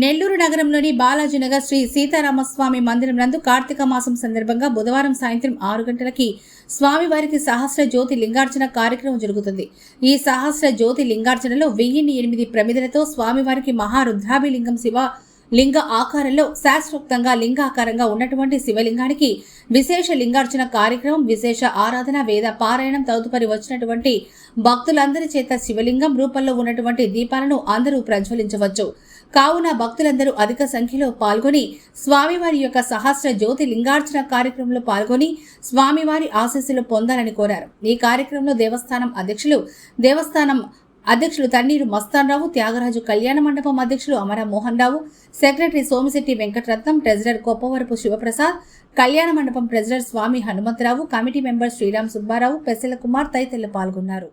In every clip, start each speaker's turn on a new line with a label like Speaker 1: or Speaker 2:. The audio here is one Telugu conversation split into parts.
Speaker 1: నెల్లూరు నగరంలోని బాలాజీనగర్ శ్రీ సీతారామస్వామి మందిరం నందు కార్తీక మాసం సందర్భంగా బుధవారం సాయంత్రం ఆరు గంటలకి స్వామివారికి సహస్ర జ్యోతి లింగార్చన కార్యక్రమం జరుగుతుంది. ఈ సహస్ర జ్యోతి లింగార్చనలో వెయ్యిన్ని ఎనిమిది ప్రమిదలతో స్వామివారికి మహారుద్రాభిలింగం శివ లింగ ఆకారంలో శాస్త్రోక్తంగా లింగాకారంగా ఉన్నటువంటి శివలింగానికి విశేష లింగార్చన కార్యక్రమం విశేష ఆరాధన వేద పారాయణం తదుపరి వచ్చినటువంటి భక్తులందరి చేత శివలింగం రూపంలో ఉన్నటువంటి దీపాలను అందరూ ప్రజ్వలించవచ్చు. కావున భక్తులందరూ అధిక సంఖ్యలో పాల్గొని స్వామివారి యొక్క సహస్ర జ్యోతి లింగార్చన కార్యక్రమంలో పాల్గొని స్వామివారి ఆశీస్సులు పొందాలని కోరారు. ఈ కార్యక్రమంలో దేవస్థానం అధ్యక్షులు దేవస్థానం అధ్యక్షులు తన్నీరు మస్తాన్రావు త్యాగరాజు కళ్యాణ మండపం అధ్యక్షులు Amara Mohan Rao secretary Somisetti Venkataratnam treasurer Koppavarapu Sivaprasad Kalyana Mandapam treasurer Swamy Hanumantharao committee member Sriram Subbarao Pesala Kumar తదితరులు పాల్గొన్నారు.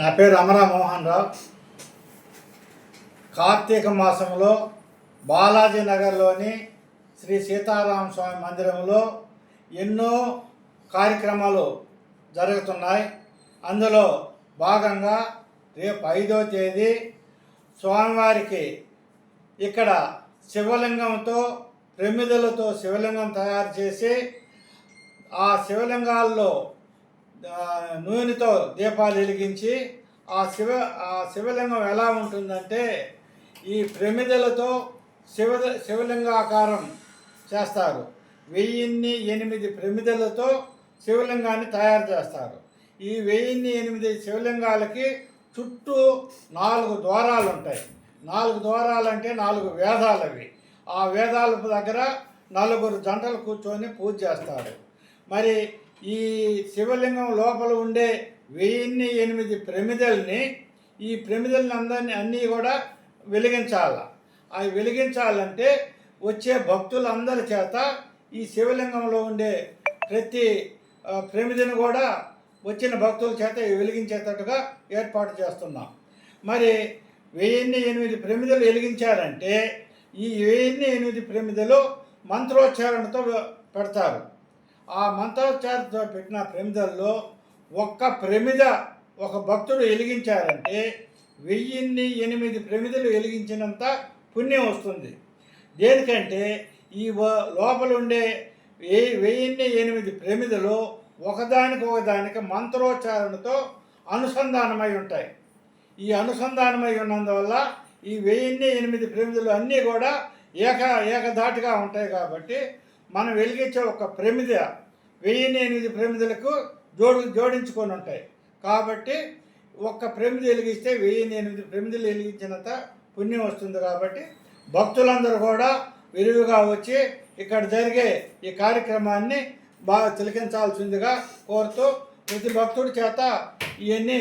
Speaker 2: నా పేరు అమరా మోహన్ రావు. కార్తీక మాసంలో బాలాజీ నగర్లోని శ్రీ సీతారామ స్వామి మందిరంలో ఎన్నో కార్యక్రమాలు జరుగుతున్నాయి. అందులో భాగంగా రేపు ఐదో తేదీ స్వామివారికి ఇక్కడ శివలింగంతో ప్రమిదలతో శివలింగం తయారు చేసి ఆ శివలింగాల్లో నూనెతో దీపాలు వెలిగించి ఆ శివ ఆ శివలింగం ఎలా ఉంటుందంటే ఈ ప్రమిదలతో శివ శివలింగాకారం చేస్తారు. వెయ్యిన్ని ఎనిమిది ప్రమిదలతో శివలింగాన్ని తయారు చేస్తారు. ఈ వెయ్యిన్ని ఎనిమిది శివలింగాలకి చుట్టూ నాలుగు ద్వారాలు ఉంటాయి నాలుగు ద్వారాలు అంటే నాలుగు వేదాలు అవి ఆ వేదాల దగ్గర నలుగురు జంటలు కూర్చొని పూజ చేస్తారు. మరి ఈ శివలింగం లోపల ఉండే వెయ్యిన్ని ఎనిమిది ప్రమిదల్ని ఈ ప్రమిదల్ని అందరినీ అన్నీ కూడా వెలిగించాల? అవి వెలిగించాలంటే వచ్చే భక్తులందరి చేత ఈ శివలింగంలో ఉండే ప్రతి ప్రమిదిని ప్రమిదని కూడా వచ్చిన భక్తుల చేత వెలిగించేటట్టుగా ఏర్పాటు చేస్తున్నాం. మరి వెయ్యిన్ని ఎనిమిది ప్రమిదలు వెలిగించారంటే ఈ వెయ్యిన్ని ఎనిమిది ప్రమిదలు మంత్రోచ్చారణతో పెడతారు. ఆ మంత్రోచ్చారణతో పెట్టిన ప్రమిదల్లో ఒక్క ప్రమిద ఒక భక్తుడు వెలిగించారంటే వెయ్యిన్ని ఎనిమిది ప్రమిదలు వెలిగించినంత పుణ్యం వస్తుంది. దేనికంటే ఈ లోపల ఉండే వెయ్యి వెయ్యిన్ని ఎనిమిది ప్రమిదలు ఒకదానికి ఒకదానికి మంత్రోచ్చారణతో అనుసంధానమై ఉంటాయి. ఈ అనుసంధానమై ఉన్నందువల్ల ఈ వెయ్యిన్ని ఎనిమిది ప్రమిదలు అన్నీ కూడా ఏక ఏకధాటిగా ఉంటాయి కాబట్టి మనం వెలిగించే ఒక ప్రమిద వెయ్యిన్ని ఎనిమిది ప్రమిదలకు జోడు జోడించుకొని ఉంటాయి. కాబట్టి ఒక్క ప్రమిది వెలిగిస్తే వెయ్యి ఎనిమిది ప్రమిదలు వెలిగించినంత పుణ్యం వస్తుంది కాబట్టి భక్తులందరూ కూడా విరివిగా వచ్చి ఇక్కడ జరిగే ఈ కార్యక్రమాన్ని బాగా తిలకించాల్సిందిగా కోరుతూ ప్రతి భక్తుడి చేత ఇవన్నీ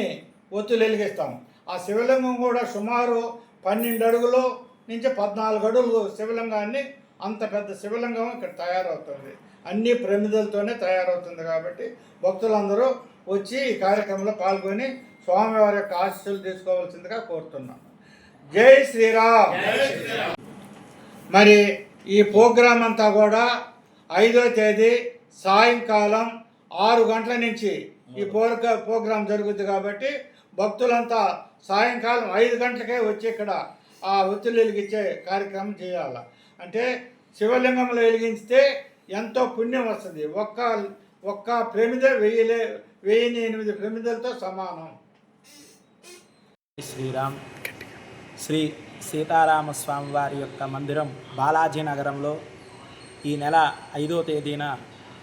Speaker 2: ఒత్తులు వెలిగిస్తాం. ఆ శివలింగం కూడా సుమారు పన్నెండు అడుగులు నుంచి పద్నాలుగు అడుగులు శివలింగాన్ని అంత పెద్ద శివలింగం ఇక్కడ తయారవుతుంది. అన్ని ప్రమిదలతోనే తయారవుతుంది కాబట్టి భక్తులందరూ వచ్చి ఈ కార్యక్రమంలో పాల్గొని స్వామివారి యొక్క ఆశీస్సులు తీసుకోవాల్సిందిగా కోరుతున్నాను జై శ్రీరామ్. మరి ఈ ప్రోగ్రాం అంతా కూడా ఐదో తేదీ సాయంకాలం ఆరు గంటల నుంచి ఈ ప్రోగ్రా ప్రోగ్రాం జరుగుతుంది కాబట్టి భక్తులంతా సాయంకాలం ఐదు గంటలకే వచ్చి ఇక్కడ ఆ ఒత్తులు వెలిగించే కార్యక్రమం చేయాలి. అంటే శివలింగంలో వెలిగించితే ఎంతో పుణ్యం వస్తుంది. ఒక్క ఒక్క ప్రమిద వెయ్యిలే వెయ్యిని ఎనిమిది ప్రమిదలతో సమానం.
Speaker 3: శ్రీరామ్ శ్రీ సీతారామ స్వామి వారి యొక్క మందిరం బాలాజీ నగరంలో ఈ నెల ఐదో తేదీన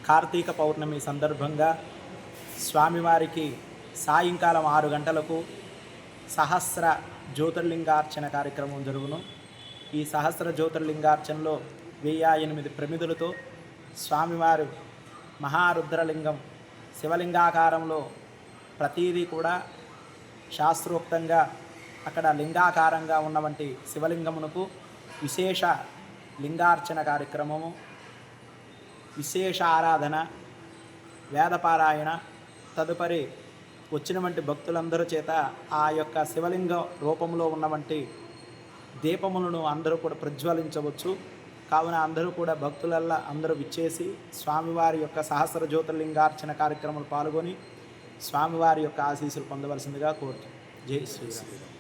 Speaker 3: కార్తీక పౌర్ణమి సందర్భంగా స్వామివారికి సాయంకాలం ఆరు గంటలకు సహస్ర జ్యోతిర్లింగార్చన కార్యక్రమం జరుగును. ఈ సహస్ర జ్యోతిర్లింగార్చనలో వెయ్యి ఎనిమిది ప్రమిదులతో స్వామివారు మహారుద్రలింగం శివలింగాకారంలో ప్రతీదీ కూడా శాస్త్రోక్తంగా అక్కడ లింగాకారంగా ఉన్నవంటి శివలింగమునకు విశేష లింగార్చన కార్యక్రమము విశేష ఆరాధన వేదపారాయణ తదుపరి వచ్చినటువంటి భక్తులందరూ చేత ఆ యొక్క శివలింగ రూపంలో ఉన్నవంటి దీపములను అందరూ కూడా ప్రజ్వలించవచ్చు. కావున అందరూ కూడా భక్తులల్లా అందరూ విచ్చేసి స్వామివారి యొక్క సహస్ర జ్యోతిర్లింగార్చన కార్యక్రమంలో పాల్గొని స్వామివారి యొక్క ఆశీస్సులు పొందవలసిందిగా కోరుతుంది జై శ్రీరామ్.